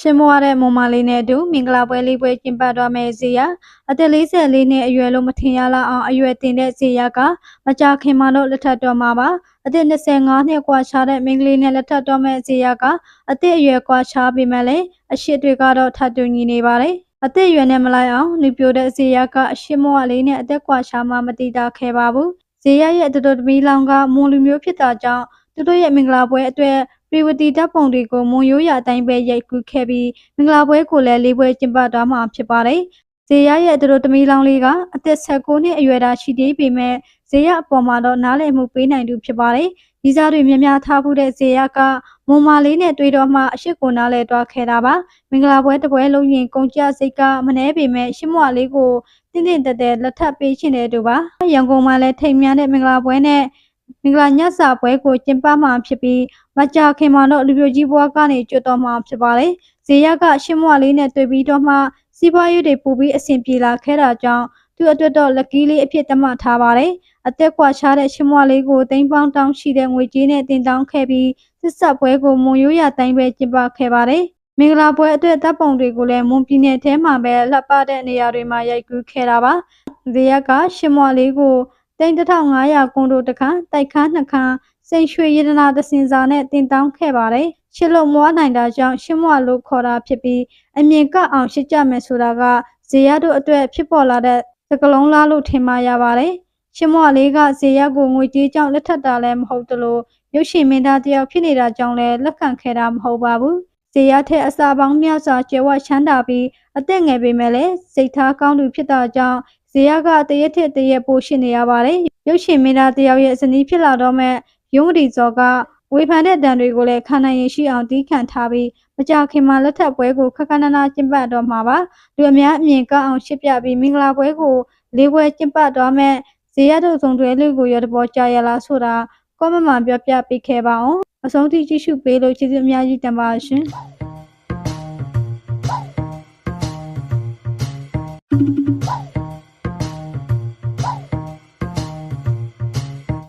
ရှင်မွားတဲ့မွန်မလေးနဲ့အတူမင်္ဂလာပွဲလေးပွဲကျင်းပသွားမယ့်ဇေယျအသက်44နှစ်အရွယ်လို့မထင်ရလောက်အောင်အရွယ်တင်တဲ့ဇေယျကမကြခင်မှာတော့လက်ထပ်တော်မှာပါအသက်25နှစ်ကွာခြားတဲ့မင်းကလေးနဲ့လက်ထပ်တော်မဲ့ဇေယျကအသက်အရွယ်ကွာခြားပေမဲ့လည်းအရှိတွေကတော့ထပ်တူညီနေပါတယ်အသက်အရွယ်နဲ့မလိုက်အောင်နှပြိုတဲ့ဇေယျကအရှိမွားလေးနဲ့အသက်ကွာခြားမှမတိတာခဲ့ပါဘူးဇေယျရဲ့တူတူတမီလောင်ကမွန်လူမျိုးဖြစ်တာကြောင့်သူတို့ရဲ့မင်္ဂလာပွဲအတွက် ပရိဝတီဓာတ်ပုံတွေကိုမွန်ရိုးရာအတိုင်းပဲရိုက်ကူးခဲ့ပြီးမင်္ဂလာပွဲကိုလည်းလေးပွဲကျင်းပသွားမှာဖြစ်ပါတယ်။ဇေယရဲ့သူတို့သမီးလောင်လေးကအသက်16နှစ်အရွယ်သာရှိသေးပေမဲ့ဇေယအပေါ်မှာတော့နားလည်မှုပေးနိုင်သူဖြစ်ပါတယ်။ဒီစားတွေများများထားမှုတဲ့ဇေယကမွန်မာလေးနဲ့တွေ့တော့မှအရှိကိုနားလဲတွားခဲ့တာပါ။မင်္ဂလာပွဲတစ်ပွဲလုံးရင်ကုန်ကြစိတ်ကမနှဲပေမဲ့ရှစ်မွာလေးကိုတင်းတင်းတက်တက်လက်ထပ်ပေးရှင်တဲ့သူပါ။ရန်ကုန်မှာလည်းထိမ်များတဲ့မင်္ဂလာပွဲနဲ့မင်္ဂလာညစာပွဲကိုကျင်းပမှာဖြစ်ပြီး မကြာခင်မှာတော့လူပြိုကြီးဘွားကနေကျွတ်တော်မှာဖြစ်ပါတယ်။ဇေယကရှင်းမွားလေးနဲ့တွေ့ပြီးတော့မှစီးပွားရေးတွေပူပြီးအဆင်ပြေလာခဲ့တာကြောင့်သူ့အတွက်တော့လက်ကီးလေးအဖြစ်သတ်မှတ်ထားပါတယ်။အသက်ကွာခြားတဲ့ရှင်းမွားလေးကိုတိမ်ပေါင်းတောင်းရှိတဲ့ငွေကြေးနဲ့တင်တောင်းခဲ့ပြီးစစ်ဆက်ပွဲကိုမွန်ရိုးရတိုင်းပဲကျင်းပခဲ့ပါတယ်။မင်္ဂလာပွဲအတွက်တပ်ပုံတွေကိုလည်းမွန်ပြည်နယ်ထဲမှာပဲလှပတဲ့နေရာတွေမှာရိုက်ကူးခဲ့တာပါ။ဇေယကရှင်းမွားလေးကို တိန်1500ကွန်ဒိုတခါတိုက်ခါနှစ်ခါစိန်ရွှေရတနာတစင်စာနဲ့တင်တောင်းခဲ့ပါတယ်။ရှစ်လုံးမွားနိုင်တာကြောင့်ရှင်းမွားလို့ခေါ်တာဖြစ်ပြီးအမြင်ကအောင်ရှစ်ကြမယ်ဆိုတာကဇေယတို့အတွက်ဖြစ်ပေါ်လာတဲ့စကလုံးလားလို့ထင်မှရပါတယ်။ရှင်းမွားလေးကဇေယကိုငွေကြေးကြောင့်လက်ထပ်တာလည်းမဟုတ်တလို့ရုပ်ရှင်မင်းသားတယောက်ဖြစ်နေတာကြောင့်လည်းလက်ခံခဲ့တာမဟုတ်ပါဘူး။ဇေယထက်အစာပေါင်းများစွာကျဲဝချမ်းသာပြီးအသက်ငယ်ပေမဲ့လည်းစိတ်ထားကောင်းသူဖြစ်တာကြောင့် ဇေယကတရက်ထက်တရက်ပိုရှိနေရပါတယ်။ရုပ်ရှင်မင်းသားတယောက်ရဲ့ဇနီးဖြစ်လာတော့မဲ့ရုံးဝတီဇော်ကဝေဖန်တဲ့တံတွေကိုလည်းခံနိုင်ရင်ရှိအောင်တီးခံထားပြီးမကြခင်မှာလက်ထပ်ပွဲကိုခက်ခဏနာကျင်းပတော့မှာပါလူအများအမြင်ကောက်အောင်ရှင်းပြပြီးမင်္ဂလာပွဲကိုလေးပွဲကျင်းပတော့မဲ့ဇေယျတို့စုံတွဲလေးကိုရတဘောကြရလားဆိုတာကောမန့်မှာပြောပြပေးခဲ့ပါအောင်အဆုံးထိကြည့်ရှုပေးလို့ကျေးဇူးအများကြီးတင်ပါရှင်